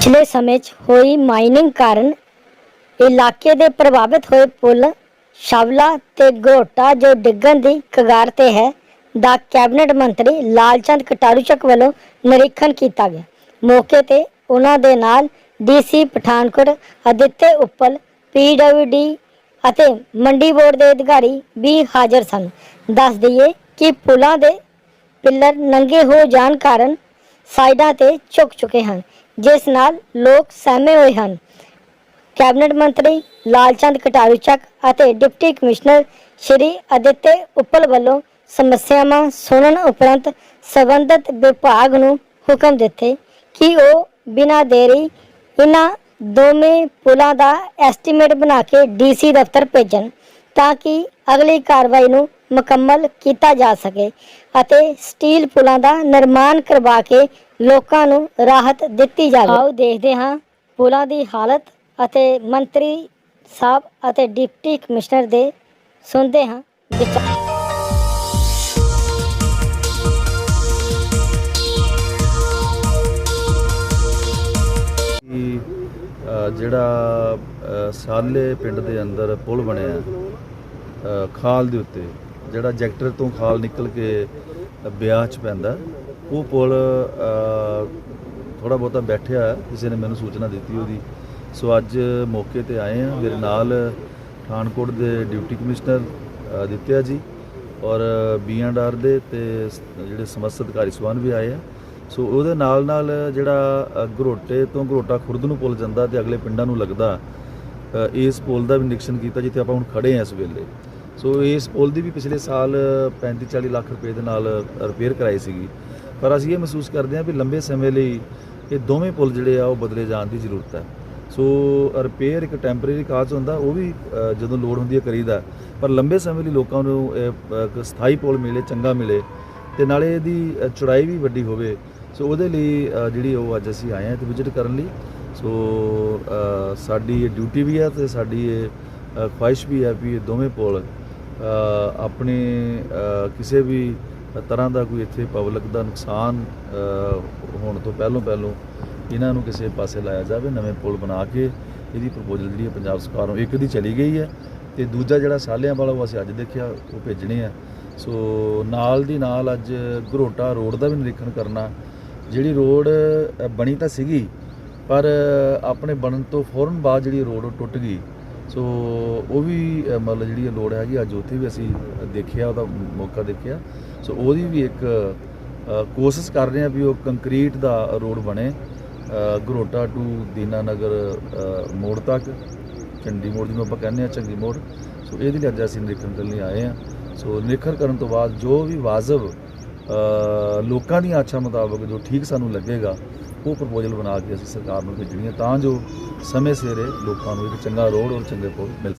ਪਿਛਲੇ ਸਮੇਂ 'ਚ ਹੋਈ ਮਾਈਨਿੰਗ ਕਾਰਨ ਇਲਾਕੇ ਦੇ ਪ੍ਰਭਾਵਿਤ ਹੋਏ ਪੁਲ ਸ਼ਾਵਲਾ ਤੇ ਗਰੋਟਾ ਜੋ ਡਿੱਗਣ ਦੀ ਕਗਾਰ ਤੇ ਹੈ ਦਾ ਕੈਬਨਿਟ ਮੰਤਰੀ ਲਾਲਚੰਦ ਕਟਾਰੂਚਕ ਵੱਲੋਂ ਨਿਰੀਖਣ ਕੀਤਾ ਗਿਆ। ਮੌਕੇ ਤੇ ਉਹਨਾਂ ਦੇ ਨਾਲ ਡੀਸੀ ਪਠਾਨਕੋਟ, ਅਦਿੱਤੇ ਉੱਪਲ ਪੀਡਬਲਯੂਡੀ ਅਤੇ ਮੰਡੀ ਬੋਰਡ ਦੇ ਅਧਿਕਾਰੀ ਵੀ ਹਾਜ਼ਰ ਸਨ। ਦੱਸ ਦਈਏ ਕਿ ਪੁਲਾਂ ਦੇ ਪਿੱਲਰ ਨੰਗੇ ਹੋ ਜਾਣ ਕਾਰਨ ਸਾਈਡਾਂ ਤੇ ਝੁਕ ਚੁੱਕੇ ਹਨ। ਜਿਸ ਨਾਲ ਲੋਕ ਸਹਿਮੇ ਹੋਏ ਹਨ। ਕੈਬਨਿਟ ਮੰਤਰੀ ਲਾਲਚੰਦ ਕਟਾਰੂਚਕ ਅਤੇ ਡਿਪਟੀ ਕਮਿਸ਼ਨਰ ਸ਼੍ਰੀ ਅਦਿੱਤੇ ਉੱਪਲ ਵੱਲੋਂ ਸਮੱਸਿਆਵਾਂ ਸੁਣਨ ਉਪਰੰਤ ਸੰਬੰਧਿਤ ਵਿਭਾਗ ਨੂੰ ਹੁਕਮ ਦਿੱਤੇ ਕਿ ਉਹ ਬਿਨਾਂ ਦੇਰੀ ਇਹਨਾਂ ਦੋਵੇਂ ਪੁਲਾਂ ਦਾ ਐਸਟੀਮੇਟ ਬਣਾ ਕੇ ਡੀਸੀ ਦਫ਼ਤਰ ਭੇਜਣ ਤਾਂ ਕਿ ਅਗਲੀ ਕਾਰਵਾਈ ਨੂੰ ਮੁਕੰਮਲ ਕੀਤਾ ਜਾ ਸਕੇ ਅਤੇ ਸਟੀਲ ਪੁਲਾਂ ਦਾ ਨਿਰਮਾਣ ਕਰਵਾ ਕੇ ਲੋਕਾਂ ਨੂੰ ਰਾਹਤ ਦਿੱਤੀ ਜਾਵੇ। ਆਓ ਦੇਖਦੇ ਹਾਂ ਪੁਲਾਂ ਦੀ ਹਾਲਤ ਅਤੇ ਮੰਤਰੀ ਸਾਹਿਬ ਅਤੇ ਡਿਪਟੀ ਕਮਿਸ਼ਨਰ ਦੇ ਸੁਣਦੇ ਹਾਂ ਵਿਚਾਰ। ਜਿਹੜਾ ਸਾਲੇ ਪਿੰਡ ਦੇ ਅੰਦਰ ਪੁਲ ਬਣਿਆ ਖਾਲ ਦੇ ਉੱਤੇ ਜਿਹੜਾ ਜੈਕਟਰ ਤੋਂ ਖਾਲ ਨਿਕਲ ਕੇ ਬਿਆਹ ਚ ਪੈਂਦਾ ਉਹ ਪੁਲ ਥੋੜਾ ਬਹੁਤਾ ਬੈਠਿਆ ਕਿਸੇ ਨੇ ਮੈਨੂੰ ਸੂਚਨਾ ਦਿੱਤੀ ਉਹਦੀ। ਸੋ ਅੱਜ ਮੌਕੇ ਤੇ ਆਏ ਆ ਮੇਰੇ ਨਾਲ ਪਠਾਨਕੋਟ ਦੇ ਡਿਊਟੀ ਕਮਿਸ਼ਨਰ ਅ, ਦਿੱਤਿਆ ਜੀ ਔਰ ਬੀਐਨਆਰ ਦੇ ਤੇ ਜਿਹੜੇ ਸਮਸਤ ਅਧਿਕਾਰੀ ਸਵਾਨ ਵੀ ਆਏ ਆ। ਸੋ ਉਹਦੇ ਨਾਲ ਨਾਲ ਜਿਹੜਾ ਘਰੋਟੇ ਤੋਂ ਘਰੋਟਾ ਖੁਰਦ ਨੂੰ ਪੁੱਲ ਜਾਂਦਾ ਤੇ ਅਗਲੇ ਪਿੰਡਾਂ ਨੂੰ ਲੱਗਦਾ ਇਸ ਪੁਲ ਦਾ ਵੀ ਨਿਰੀਖਣ ਕੀਤਾ ਜਿੱਥੇ ਆਪਾਂ ਹੁਣ ਖੜੇ ਆ ਇਸ ਵੇਲੇ। ਸੋ ਇਸ ਪੁਲ ਦੀ ਵੀ ਪਿਛਲੇ ਸਾਲ 35 40 ਲੱਖ ਰੁਪਏ ਦੇ ਨਾਲ ਰਿਪੇਅਰ ਕਰਾਈ ਸੀਗੀ। ਪਰ ਅਸੀਂ ਇਹ ਮਹਿਸੂਸ ਕਰਦੇ ਹਾਂ ਵੀ ਲੰਬੇ ਸਮੇਂ ਲਈ ਇਹ ਦੋਵੇਂ ਪੁਲ ਜਿਹੜੇ ਆ ਉਹ ਬਦਲੇ ਜਾਣ ਦੀ ਜ਼ਰੂਰਤ ਹੈ। ਸੋ ਰਿਪੇਅਰ ਇੱਕ ਟੈਂਪਰੇਰੀ ਕਾਜ਼ ਹੁੰਦਾ ਉਹ ਵੀ ਜਦੋਂ ਲੋੜ ਹੁੰਦੀ ਹੈ ਕਰੀਦਾ ਪਰ ਲੰਬੇ ਸਮੇਂ ਲਈ ਲੋਕਾਂ ਨੂੰ ਇਹ, ਇੱਕ ਸਥਾਈ ਪੁਲ ਮਿਲੇ ਚੰਗਾ ਮਿਲੇ ਤੇ ਨਾਲੇ ਇਹਦੀ ਅ, ਚੌੜਾਈ ਵੀ ਵੱਡੀ ਹੋਵੇ। ਸੋ ਉਹਦੇ ਲਈ ਜਿਹੜੀ ਉਹ ਅੱਜ ਅਸੀਂ ਆਏ ਹਾਂ ਤੇ ਵਿਜ਼ਿਟ ਕਰਨ ਲਈ। ਸੋ ਸਾਡੀ ਇਹ ਡਿਊਟੀ ਵੀ ਹੈ ਤੇ ਸਾਡੀ ਇਹ ਅ, ਖੁਆਇਸ਼ ਵੀ ਹੈ ਵੀ ਇਹ ਦੋਵੇਂ ਪੁਲ ਆਪਣੇ ਕਿਸੇ ਵੀ ਤਰ੍ਹਾਂ ਦਾ ਕੋਈ ਇੱਥੇ ਪਬਲਿਕ ਦਾ ਨੁਕਸਾਨ ਹੋਣ ਤੋਂ ਪਹਿਲੋਂ ਪਹਿਲੋਂ ਇਹਨਾਂ ਨੂੰ ਕਿਸੇ ਪਾਸੇ ਲਾਇਆ ਜਾਵੇ, ਨਵੇਂ ਪੁਲ ਬਣਾ ਕੇ ਇਹਦੀ ਪ੍ਰਪੋਜ਼ਲ ਜਿਹੜੀ ਹੈ ਪੰਜਾਬ ਸਰਕਾਰ ਨੂੰ ਇੱਕ ਦੀ ਚਲੀ ਗਈ ਹੈ ਤੇ ਦੂਜਾ ਜਿਹੜਾ ਸਾਲਿਆਂ ਵਾਲਾ ਉਹ ਅਸੀਂ ਅੱਜ ਦੇਖਿਆ, ਉਹ ਭੇਜਣੇ ਆ। ਸੋ ਨਾਲ ਦੀ ਨਾਲ ਅੱਜ ਘਰੋਟਾ ਰੋਡ ਦਾ ਵੀ ਨਿਰੀਖਣ ਕਰਨਾ, ਜਿਹੜੀ ਰੋਡ ਬਣੀ ਤਾਂ ਸੀਗੀ, ਪਰ ਆਪਣੇ ਬਣਨ ਤੋਂ ਫੌਰਨ ਬਾਅਦ ਜਿਹੜੀ ਰੋਡ ਉਹ ਟੁੱਟ ਗਈ। ਸੋ ਉਹ ਵੀ ਮਤਲਬ ਜਿਹੜੀ ਲੋੜ ਹੈਗੀ ਅੱਜ ਉੱਥੇ ਵੀ ਅਸੀਂ ਦੇਖਿਆ ਉਹਦਾ ਮੌਕਾ ਦੇਖਿਆ। ਸੋ ਉਹਦੀ ਵੀ ਇੱਕ ਕੋਸ਼ਿਸ਼ ਕਰ ਰਹੇ ਆ ਵੀ ਉਹ ਕੰਕਰੀਟ ਦਾ ਰੋਡ ਬਣੇ ਅ, ਘਰੋਟਾ ਟੂ ਦੀਨਾਨਗਰ ਅ, ਮੋੜ ਤੱਕ। ਚੰਡੀ ਮੋੜ ਜਿਹਨੂੰ ਆਪਾਂ ਕਹਿੰਦੇ ਆ ਚੰਗੀ ਮੋੜ। ਸੋ ਇਹਦੇ ਲਈ ਅੱਜ ਅਸੀਂ ਨਿਰੀਖਣ ਕਰਨ ਲਈ ਆਏ ਆ ਸੋ ਨਿਰੀਖਣ ਕਰਨ ਤੋਂ ਬਾਅਦ ਜੋ ਵੀ ਵਾਜਬ ਲੋਕਾਂ ਦੀਆਂ ਆਛਾ ਮੁਤਾਬਕ ਜੋ ਠੀਕ ਸਾਨੂੰ ਲੱਗੇਗਾ, ਉਹ ਪ੍ਰਪੋਜ਼ਲ ਬਣਾ ਕੇ ਅਸੀਂ ਸਰਕਾਰ ਨੂੰ ਭੇਜਣੀ ਹੈ, ਤਾਂ ਜੋ ਸਮੇਂ ਸਿਰੇ ਲੋਕਾਂ ਨੂੰ ਇੱਕ ਚੰਗਾ ਰੋਡ ਔਰ ਚੰਗੇ ਪੁਲ ਮਿਲ